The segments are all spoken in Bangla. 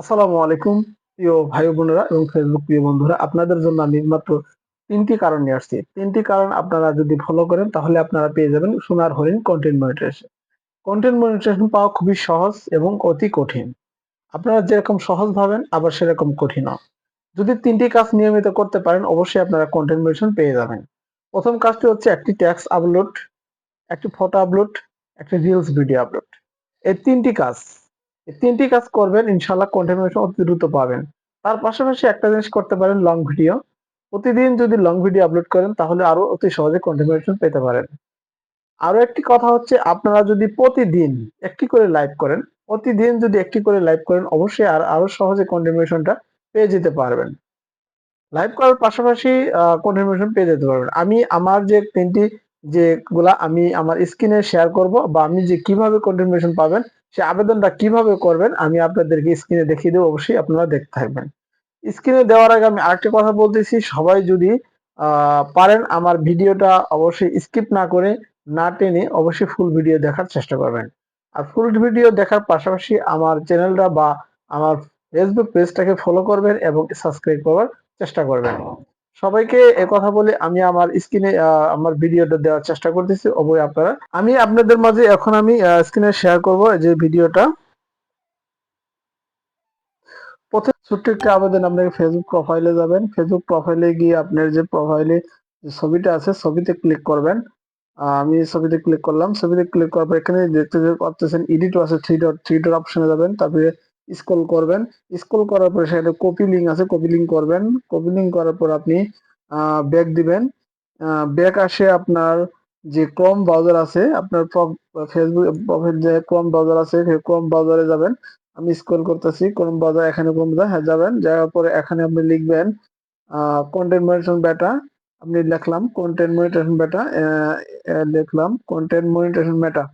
আসসালামু আলাইকুম, প্রিয় ভাই বোনেরা এবং ফেসবুক প্রিয় বন্ধুরা। আপনাদের জন্য আমি মাত্র তিনটি কারণ নিয়ে আসছি। তিনটি কারণ আপনারা যদি ফলো করেন, তাহলে আপনারা পেয়ে যাবেন সোনার হরিণ কন্টেন্ট মনিটাইজেশন কন্টেন্ট মনিটাইজেশন পাওয়া খুবই সহজ এবং অতি কঠিন। আপনারা যেরকম সহজ ভাবেন, আবার সেরকম কঠিনও। যদি তিনটি কাজ নিয়মিত করতে পারেন, অবশ্যই আপনারা কন্টেন্ট মনিটাইজেশন পেয়ে যাবেন। প্রথম কাজটি হচ্ছে একটি ট্যাক্স আপলোড একটি ফটো আপলোড একটি রিলস ভিডিও আপলোড এই তিনটি কাজ তিনটি কাজ করবেন ইনশাল্লাহ কন্টেন্ট অতি দ্রুত পাবেন। তার পাশাপাশি একটা জিনিস করতে পারেন লং ভিডিও প্রতিদিন যদি লং ভিডিও আপলোড করেন, তাহলে আরও অতি সহজে কন্টেন্ট পেতে পারেন। আরও একটি কথা হচ্ছে, আপনারা যদি প্রতিদিন একটি করে লাইভ করেন, প্রতিদিন যদি একটি করে লাইভ করেন, অবশ্যই আর আরও সহজে কন্টিনিউশনটা পেয়ে যেতে পারবেন। লাইভ করার পাশাপাশি কন্টিনিউশন পেয়ে যেতে পারবেন। আমি আমার যে তিনটি যেগুলা আমি আমার স্ক্রিনে শেয়ার করব বা আমি যে কীভাবে কন্টিনিউশন পাবেন সে আবেদনটা কীভাবে করবেন, আমি আপনাদেরকে স্ক্রিনে দেখিয়ে দেবো, অবশ্যই আপনারা দেখতে থাকবেন। স্ক্রিনে দেওয়ার আগে আমি আরেকটা কথা বলতেছি, সবাই যদি পারেন আমার ভিডিওটা অবশ্যই স্কিপ না করে না টেনে অবশ্যই ফুল ভিডিও দেখার চেষ্টা করবেন। আর ফুল ভিডিও দেখার পাশাপাশি আমার চ্যানেলটা বা আমার ফেসবুক পেজটাকে ফলো করবেন এবং সাবস্ক্রাইব করার চেষ্টা করবেন। সবাইকে কথা বলে আমি আমার স্ক্রিনে আমার ভিডিওটা দেওয়ার চেষ্টা করতেছি। অবশ্যই আপনারা, আমি আপনাদের মাঝে এখন আমি স্ক্রিনে শেয়ার করব যে ভিডিওটা। প্রথমে ছোট্ট একটা আবেদন আপনাকে ফেসবুক প্রোফাইলে যাবেন। ফেসবুক প্রোফাইলে গিয়ে আপনার যে প্রোফাইলে যে ছবিটা আছে, ছবিতে ক্লিক করবেন। আমি ছবিতে ক্লিক করলাম। ছবিতে ক্লিক করার পর এখানে দেখতে পাচ্ছেন এডিট আছে থ্রি ডট থ্রি ডট অপশনে যাবেন। তারপরে স্ক্রল করবেন। স্ক্রল করার পরে সেখানে কপি লিঙ্ক আছে কপি লিঙ্ক করবেন। কপি লিঙ্ক করার পর আপনি ব্যাক দিবেন। ব্যাক আসে আপনার যে ক্রম ব্রাউজার আছে, আপনার ফেসবুক যে ক্রম ব্রাউজার আছে ক্রম ব্রাউজারে যাবেন। আমি স্ক্রল করতেছি ক্রম ব্রাউজার এখানে ক্রম ব্রাউজার হ্যাঁ যাবেন। যাওয়ার পরে এখানে আপনি লিখবেন কন্টেন্ট মনিটরিং বেটা আপনি লিখলাম কন্টেন্ট মনিটরিং বেটা লিখলাম কন্টেন্ট মনিটরিং বেটা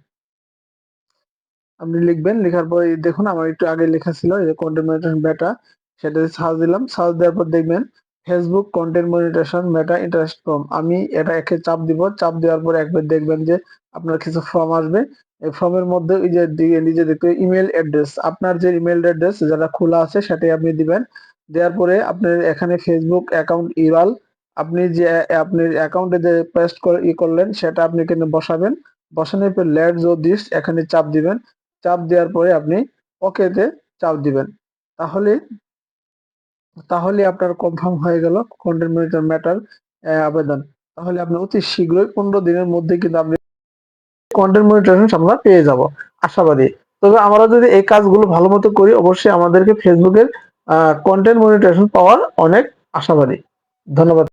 আপনি লিখবেন, লেখার পরে দেখুন আমার একটু আগে লেখা ছিল যে কন্টেন্ট মনিটরিং বেটা সেটা সার্চ দিলাম সার্চ দেওয়ার পর দেখবেন Facebook content monetization Meta interest form আমি এটা একে চাপ দিব, চাপ দেওয়ার পর একবার দেখবেন যে আপনার কিছু ফর্ম আসবে। এই ফর্মের মধ্যে ওই যে নিজে দেখতে ইমেল অ্যাড্রেস আপনার যে ইমেল অ্যাড্রেস যেটা খোলা আছে সেটাই আপনি দিবেন। দেওয়ার পরে আপনার এখানে ফেসবুক অ্যাকাউন্ট ইরাল আপনি যে আপনি অ্যাকাউন্টে যে পেস্ট করে, ই করলেন, সেটা আপনি কিন্তু বসাবেন। বসানোর পর লেট জো দিস এখানে চাপ দিবেন। চাপ দেওয়ার পরে আপনি ওকেতে চাপ দিবেন। তাহলে তাহলে আপনার কনফার্ম হয়ে গেল কন্টেন্ট মনিটর ম্যাটার আবেদন। তাহলে আপনি অতি শীঘ্রই পনেরো দিনের মধ্যে কিন্তু আপনি কন্টেন্ট মনিটরেশন আমরা পেয়ে যাব, আশাবাদী। তবে আমরা যদি এই কাজগুলো ভালো মতো করি, অবশ্যই আমাদেরকে ফেসবুকের কন্টেন্ট মনিটরেশন পাওয়ার অনেক আশাবাদী। ধন্যবাদ।